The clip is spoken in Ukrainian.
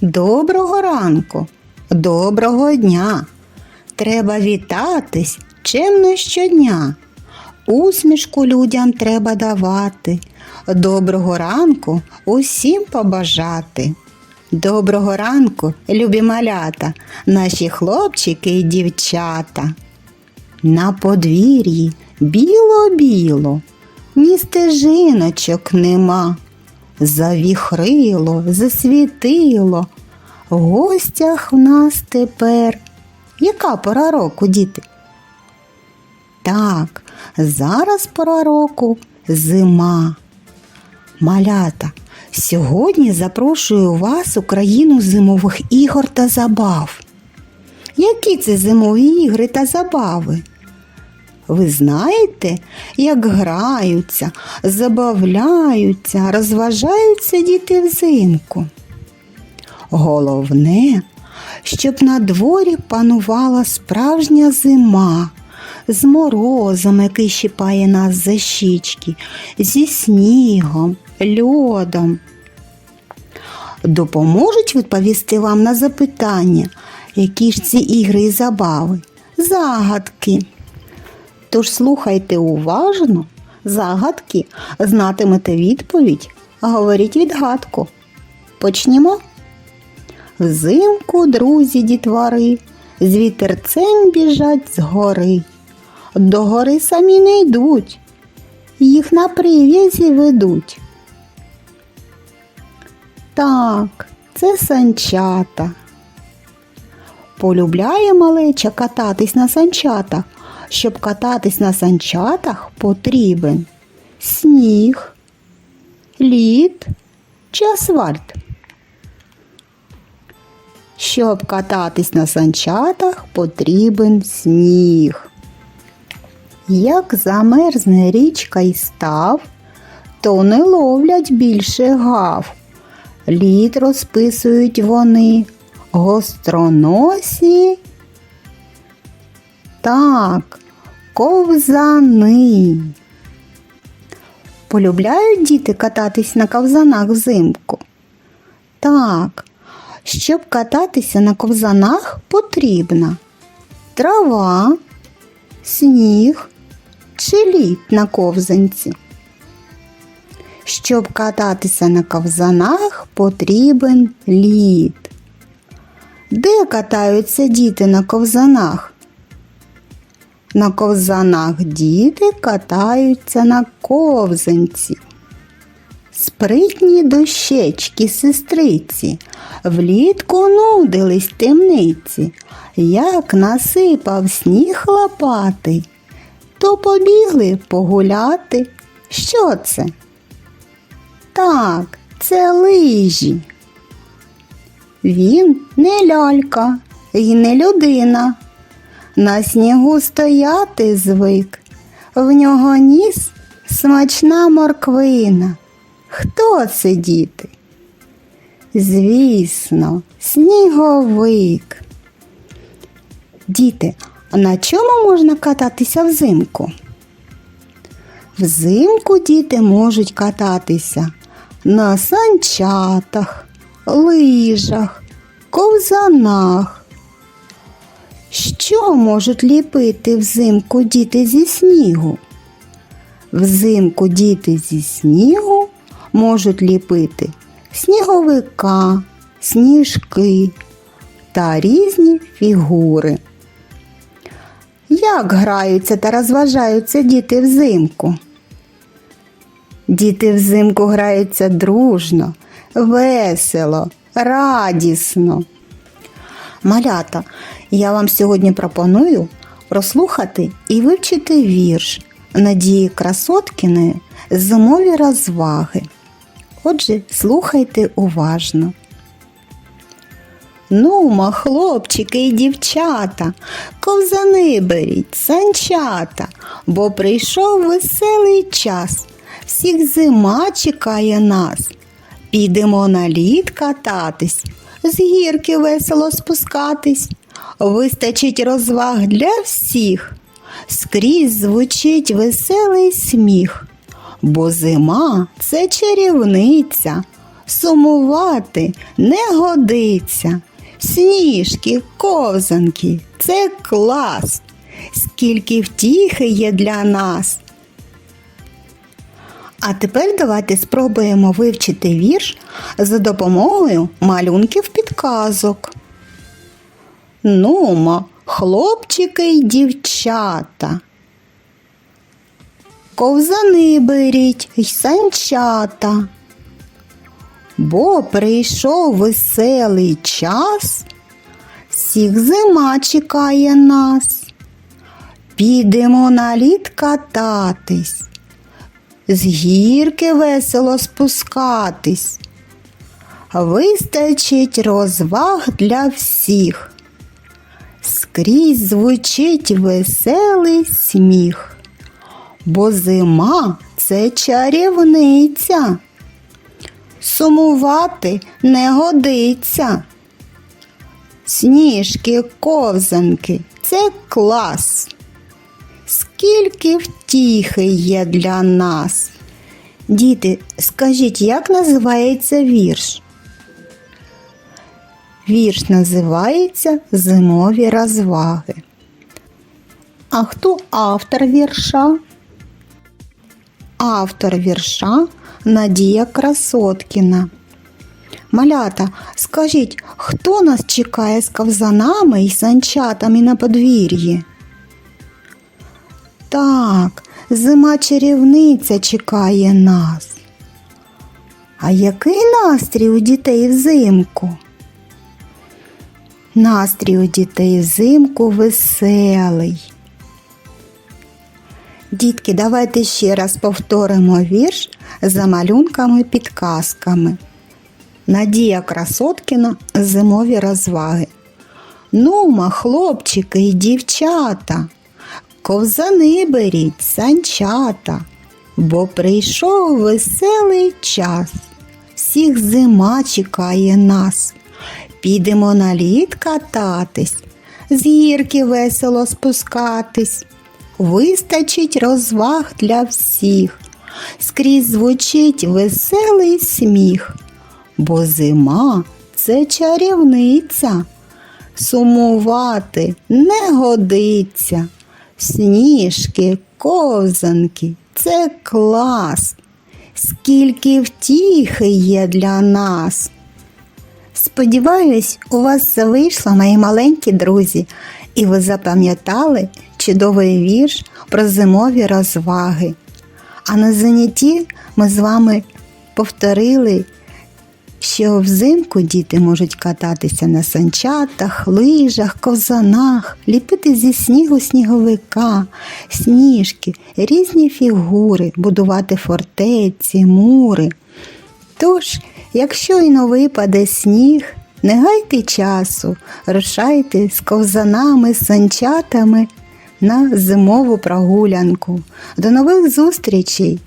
Доброго ранку, доброго дня. Треба вітатись чемно щодня. Усмішку людям треба давати. Доброго ранку усім побажати. Доброго ранку, любі малята, наші хлопчики і дівчата. На подвір'ї біло-біло, ні стежиночок нема. Завіхрило, засвітило. В гостях в нас тепер. Яка пора року, діти? Так, зараз пора року зима. Малята, сьогодні запрошую вас у країну зимових ігор та забав. Які це зимові ігри та забави? Ви знаєте, як граються, забавляються, розважаються діти взимку. Головне, щоб на дворі панувала справжня зима з морозом, який щипає нас за щічки, зі снігом, льодом. Допоможуть відповісти вам на запитання, які ж ці ігри і забави, загадки. Тож слухайте уважно загадки, знатимете відповідь, говоріть відгадку. Почнімо. Взимку, друзі, дітвари, з вітерцем біжать з гори. До гори самі не йдуть, їх на прив'язі ведуть. Так, це санчата. Полюбляє малеча кататись на санчатах. Щоб кататись на санчатах, потрібен сніг, лід чи асфальт. Щоб кататись на санчатах, потрібен сніг. Як замерзне річка й став, то не ловлять більше гав. Лід розписують вони, гостроносі. Так, ковзани. Полюбляють діти кататись на ковзанах взимку? Так, щоб кататися на ковзанах потрібна трава, сніг чи лід на ковзанці. Щоб кататися на ковзанах потрібен лід. Де катаються діти на ковзанах? На ковзанах діти катаються на ковзанці. Спритні дощечки сестриці, влітку нудились темниці, як насипав сніг лопатий, то побігли погуляти. Що це? Так, це лижі. Він не лялька і не людина. На снігу стояти звик, в нього ніс смачна морквина. Хто це діти? Звісно, сніговик. Діти, а на чому можна кататися взимку? Взимку діти можуть кататися на санчатах, лижах, ковзанах. Що можуть ліпити взимку діти зі снігу? Взимку діти зі снігу можуть ліпити сніговика, сніжки та різні фігури. Як граються та розважаються діти взимку? Діти взимку граються дружно, весело, радісно. Малята, я вам сьогодні пропоную прослухати і вивчити вірш Надії Красоткіної Зимові розваги. Отже, слухайте уважно. Нума, хлопчики і дівчата, ковзани беріть, санчата, бо прийшов веселий час. Всіх зима чекає нас. Підемо на лід кататись, з гірки весело спускатись. Вистачить розваг для всіх. Скрізь звучить веселий сміх, бо зима це чарівниця, Сумувати не годиться. Сніжки, ковзанки це клас. Скільки втіхи є для нас. А тепер давайте спробуємо вивчити вірш за допомогою малюнків підказок. Нумо, хлопчики й дівчата. Ковзани беріть й санчата. Бо прийшов веселий час, всіх зима чекає нас. Підемо на лід кататись, з гірки весело спускатись. Вистачить розваг для всіх. Скрізь звучить веселий сміх, бо зима це чарівниця. Сумувати не годиться. Сніжки, ковзанки це клас. Скільки втіхи є для нас. Діти, скажіть, як називається вірш? Вірш називається Зимові розваги. А хто автор вірша? Автор вірша Надія Красоткіна. Малята, скажіть, хто нас чекає з ковзанами і санчатами на подвір'ї? Так, зима чарівниця чекає нас. А який настрій у дітей взимку? Настрій у дітей взимку веселий. Дітки, давайте ще раз повторимо вірш за малюнками підказками. Надія Красоткіна Зимові розваги. Нума, хлопчики і дівчата, ковзани беріть, санчата, бо прийшов веселий час. Всіх зима чекає нас. Підемо на лід кататись, з гірки весело спускатись. Вистачить розваг для всіх, скрізь звучить веселий сміх, бо зима це чарівниця, сумувати не годиться. Сніжки, ковзанки це клас. Скільки втіхи є для нас. Сподіваюсь, у вас все вийшло, мої маленькі друзі, і ви запам'ятали чудовий вірш про зимові розваги. А на занятті ми з вами повторили, що взимку діти можуть кататися на санчатах, лижах, ковзанах, ліпити зі снігу сніговика, сніжки, різні фігури, будувати фортеці, мури. Тож, якщо й випаде сніг, не гайте часу, рушайте з ковзанами, санчатами на зимову прогулянку. До нових зустрічей!